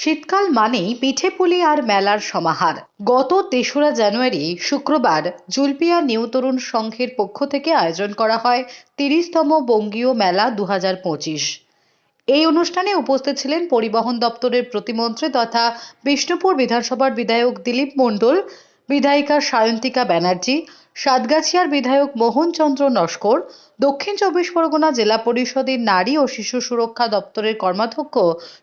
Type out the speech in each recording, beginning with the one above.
শীতকাল মানেই পিঠেপুলি আর মেলার সমাহার। গত তেসরা জানুয়ারি শুক্রবার জুলপিয়া নিউ তরুণ সংঘের পক্ষ থেকে আয়োজন করা হয় তিরিশতম বঙ্গীয় মেলা দু হাজার পঁচিশ। এই অনুষ্ঠানে উপস্থিত ছিলেন পরিবহন দপ্তরের প্রতিমন্ত্রী তথা বিষ্ণুপুর বিধানসভার বিধায়ক দিলীপ মণ্ডল, বিধায়িকা সায়ন্তিকা ব্যানার্জি সাতগাছিয়ার বিধায়ক মোহনচন্দ্র নস্কর, দক্ষিণ চব্বিশ পরগনা জেলা পরিষদের নারী ও শিশু সুরক্ষা দপ্তরের কর্মাধ্যক্ষ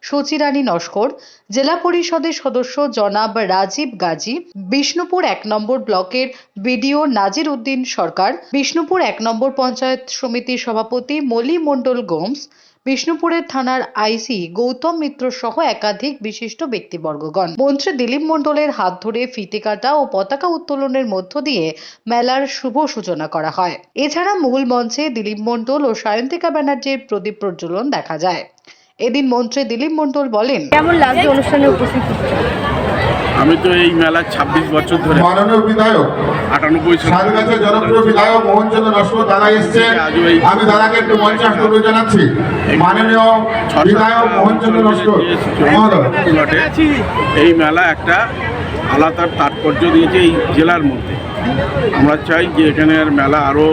সুচিরানী নস্কর, জেলা পরিষদের সদস্য জনাব রাজীব গাজী, বিষ্ণুপুর এক নম্বর ব্লকের বিডিও নাজির উদ্দিন সরকার, বিষ্ণুপুর এক নম্বর পঞ্চায়েত সমিতির সভাপতি মলি মণ্ডল গোমস বিষ্ণুপুরের থানার আইসি গৌতম মিত্র সহ একাধিক বিশিষ্ট ব্যক্তিবর্গগণ। মন্ত্রী দিলীপ মণ্ডলের হাত ধরে ফিতে কাটা ও পতাকা উত্তোলনের মধ্য দিয়ে মেলার শুভ সূচনা করা হয়। এছাড়া মূল মঞ্চে দিলীপ মণ্ডল ও সায়ন্তিকা ব্যানার্জির প্রদীপ প্রজ্বলন দেখা যায়। এদিন মন্ত্রী দিলীপ মণ্ডল বলেন, কেমন লাগছে অনুষ্ঠানে উপস্থিত? আমি তো এই মেলার ছাব্বিশ বছর ধরে মাননীয় বিধায়ক আটানব্বই সাল সাতগাছের জনপ্রিয় বিধায়ক মোহনচন্দ্র নস্কর দাদা এসছেন। আমি দাদাকে একটু মঞ্চে আসতে জানাচ্ছি। মাননীয় বিধায়ক মোহনচন্দ্র নস্কর এই মেলা একটা আলাদা তাৎপর্য দিয়েছে এই জেলার মধ্যে। আমরা চাই যে এখানের মেলা আরও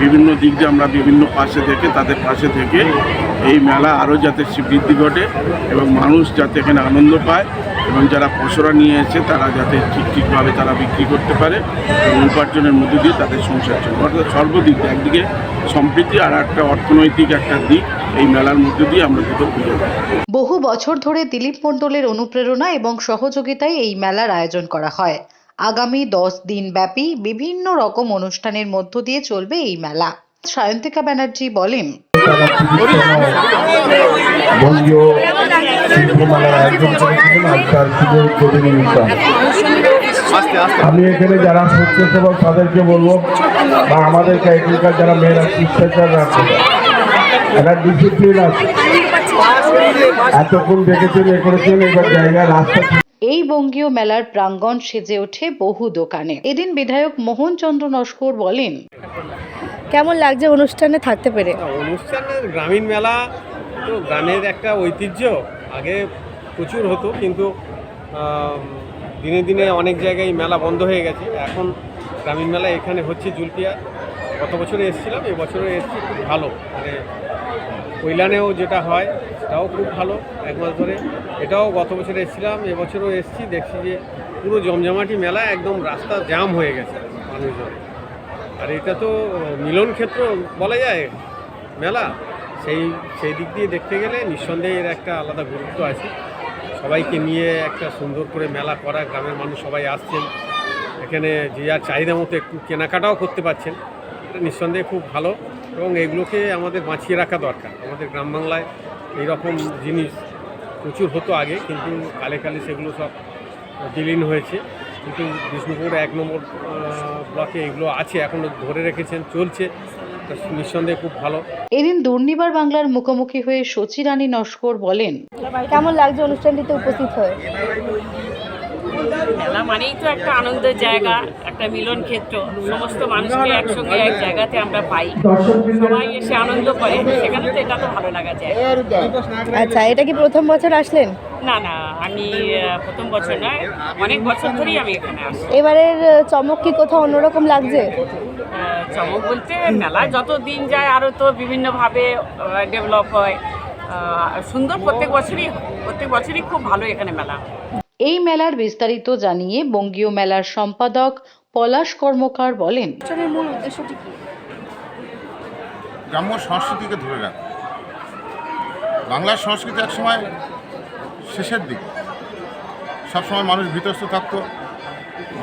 বিভিন্ন দিক দিয়ে আমরা বিভিন্ন পাশে থেকে তাদের পাশে থেকে এই মেলা আরও যাতে বৃদ্ধি ঘটে এবং মানুষ যাতে এখানে আনন্দ পায়। এবং যারা পশরা নিয়ে এসে তারা যাতে ঠিক ঠিকভাবে তারা বিক্রি করতে পারে এবং উপার্জনের মধ্যে দিয়ে তাদের সংসার চলবে অর্থাৎ সর্বদিক একদিকে সম্প্রীতি আর একটা অর্থনৈতিক একটা দিক এই মেলার মধ্যে দিয়ে আমরা দুটো পাই বহু বছর ধরে দিলীপ মণ্ডলের অনুপ্রেরণা এবং সহযোগিতায় এই মেলার আয়োজন করা হয়। আগামী দশ দিন ব্যাপী বিভিন্ন রকম অনুষ্ঠানের মধ্য দিয়ে চলবে এই মেলা। সায়ন্তিকা ব্যানার্জি বলেন আমি এখানে যারা স্বেচ্ছাসেবক তাদেরকে বলব, বা আমাদের এখানকার যারা মেয়েরা শিষ্টাচার রাখছে একটা ডিসিপ্লিন আছে, এতক্ষণ দেখেছেন, এ করেছেন, এবার জায়গা রাস্তা এই বঙ্গীয় মেলার প্রাঙ্গণ সেজে ওঠে বহু দোকানে। এদিন বিধায়ক মোহনচন্দ্র নস্কর বলেন কেমন লাগছে অনুষ্ঠানে থাকতে পেরে? অনুষ্ঠানের গ্রামীণ মেলা তো গ্রামের একটা ঐতিহ্য। আগে প্রচুর হতো, কিন্তু দিনে দিনে অনেক জায়গায় মেলা বন্ধ হয়ে গেছে। এখন গ্রামীণ মেলা এখানে হচ্ছে জুলপিয়া গত বছরে এসেছিলাম এবছরও এসেছি, খুব ভালো। মানে কৈলানেও যেটা হয়, সেটাও খুব ভালো। এক মাস ধরে এটাও গত বছরে এসেছিলাম, এবছরও এসেছি। দেখছি যে পুরো জমজমাটি মেলা একদম রাস্তা জ্যাম হয়ে গেছে মানুষজন। আর এটা তো মিলন ক্ষেত্র বলা যায়, মেলা। সেই সেই দিক দিয়ে দেখতে গেলে নিঃসন্দেহে এর একটা আলাদা গুরুত্ব আছে। সবাইকে নিয়ে একটা সুন্দর করে মেলা করা, গ্রামের মানুষ সবাই আসছেন। এখানে যে যার চাহিদা মতো একটু কেনাকাটাও করতে পারছেন। এটা নিঃসন্দেহে খুব ভালো এবং এগুলোকে আমাদের বাঁচিয়ে রাখা দরকার। আমাদের গ্রাম বাংলায় এইরকম জিনিস প্রচুর হতো আগে, কিন্তু কালে কালে সেগুলো সব বিলীন হয়েছে। কিন্তু বিষ্ণুপুর এক নম্বর ব্লকে এগুলো আছে এখনও ধরে রেখেছেন চলছে। নিঃসন্দেহে খুব ভালো। এদিন দুর্নিবার বাংলার মুখোমুখি হয়ে সচিরানী নস্কর বলেন কেমন লাগছে অনুষ্ঠানটিতে উপস্থিত হয়ে? মেলা মানেই তো একটা আনন্দের জায়গা একটা মিলন ক্ষেত্র। সমস্ত মানুষকে একসঙ্গে এক জায়গাতে আমরা পাই। সবাই এসে আনন্দ করে। সেখানে তো এটা তো ভালো লাগা যায়। আচ্ছা এটা কি প্রথম বছর আসলেন? না না আমি প্রথম বছর নয় অনেক বছর ধরেই আমি এখানে আসি। এবারের চমক কি কোথাও অন্যরকম লাগছে? চমক বলতে মেলা যত দিন যায় আরও তো বিভিন্নভাবে ডেভেলপ হয়। সুন্দর প্রত্যেক বছরই প্রত্যেক বছরই খুব ভালো এখানে মেলা। এই মেলার বিস্তারিত জানিয়ে বঙ্গীয় মেলার সম্পাদক পলাশ কর্মকার বলেন। মূল উদ্দেশ্যটি কি? গ্রাম্য সংস্কৃতিকে ধরে রাখা। বাংলার সংস্কৃতি এক সময় শেষের দিক। সবসময় মানুষ বিতস্ত থাকতো।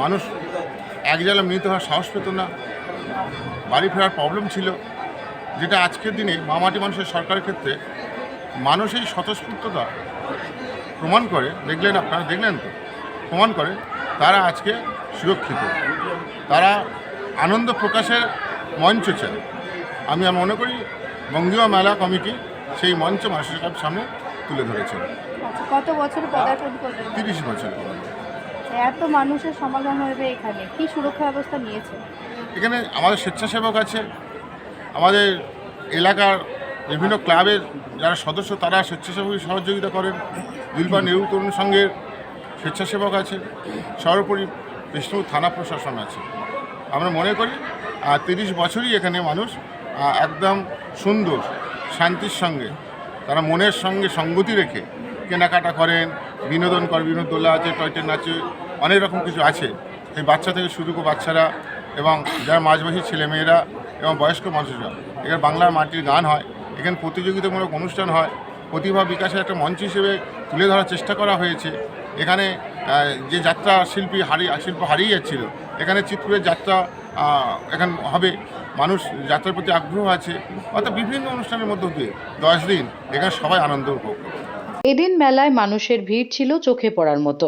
মানুষ এক জায়গায় মিলিত হওয়ার সাহস পেত না। বাড়ি ফেরার প্রবলেম ছিল। যেটা আজকের দিনে মামাটি মানুষের সরকারের ক্ষেত্রে মানুষ এই স্বতঃস্ফূর্ততা প্রমাণ করে দেখলেন আপনারা দেখলেন তো? প্রমাণ করে তারা আজকে সুরক্ষিত। তারা আনন্দ প্রকাশের মঞ্চ চায়। আমি মনে করি বঙ্গীয় মেলা কমিটি সেই মঞ্চ মানুষের সামনে তুলে ধরেছেন। আচ্ছা কত বছর পদার্পণ তিরিশ বছর এত মানুষের সমাগম হবে এখানে কি সুরক্ষা ব্যবস্থা নিয়েছে? এখানে আমাদের স্বেচ্ছাসেবক আছে আমাদের এলাকার বিভিন্ন ক্লাবের যারা সদস্য তারা স্বেচ্ছাসেবী সহযোগিতা করেন। দিলবা নেহরু তরুণ সংঘের স্বেচ্ছাসেবক আছে। সর্বোপরি বিষ্ণু থানা প্রশাসন আছে। আমরা মনে করি তিরিশ বছরই এখানে মানুষ একদম সুন্দর, শান্তির সঙ্গে, তারা মনের সঙ্গে সঙ্গতি রেখে কেনাকাটা করেন, বিনোদন করে বিভিন্ন দোলা আছে টয়টেন আছে, অনেক রকম কিছু আছে। সেই বাচ্চা থেকে শুরু করে বাচ্চারা এবং যারা মাঝবয়সী ছেলেমেয়েরা এবং বয়স্ক মানুষরা, এখানে বাংলার মাটির গান হয়। এখানে প্রতিযোগিতামূলক অনুষ্ঠান হয়। প্রতিভা বিকাশের একটা মঞ্চ হিসেবে তুলে ধরার চেষ্টা করা হয়েছে। এখানে যে যাত্রা শিল্পী হারিয়ে শিল্প হারিয়ে যাচ্ছিল, এখানে চিত্রের যাত্রা এখানে হবে। মানুষ যাত্রার প্রতি আগ্রহ আছে। অর্থাৎ বিভিন্ন অনুষ্ঠানের মধ্য দিয়ে দশ দিন এখানে সবাই আনন্দ উপভোগ। এদিন মেলায় মানুষের ভিড় ছিল চোখে পড়ার মতো।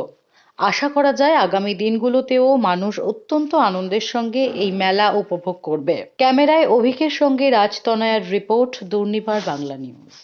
আশা করা যায় আগামী দিনগুলোতেও মানুষ অত্যন্ত আনন্দের সঙ্গে এই মেলা উপভোগ করবে। ক্যামেরায় অভিকের সঙ্গে রাজতনয়ার রিপোর্ট, দুর্নিবার বাংলা নিউজ।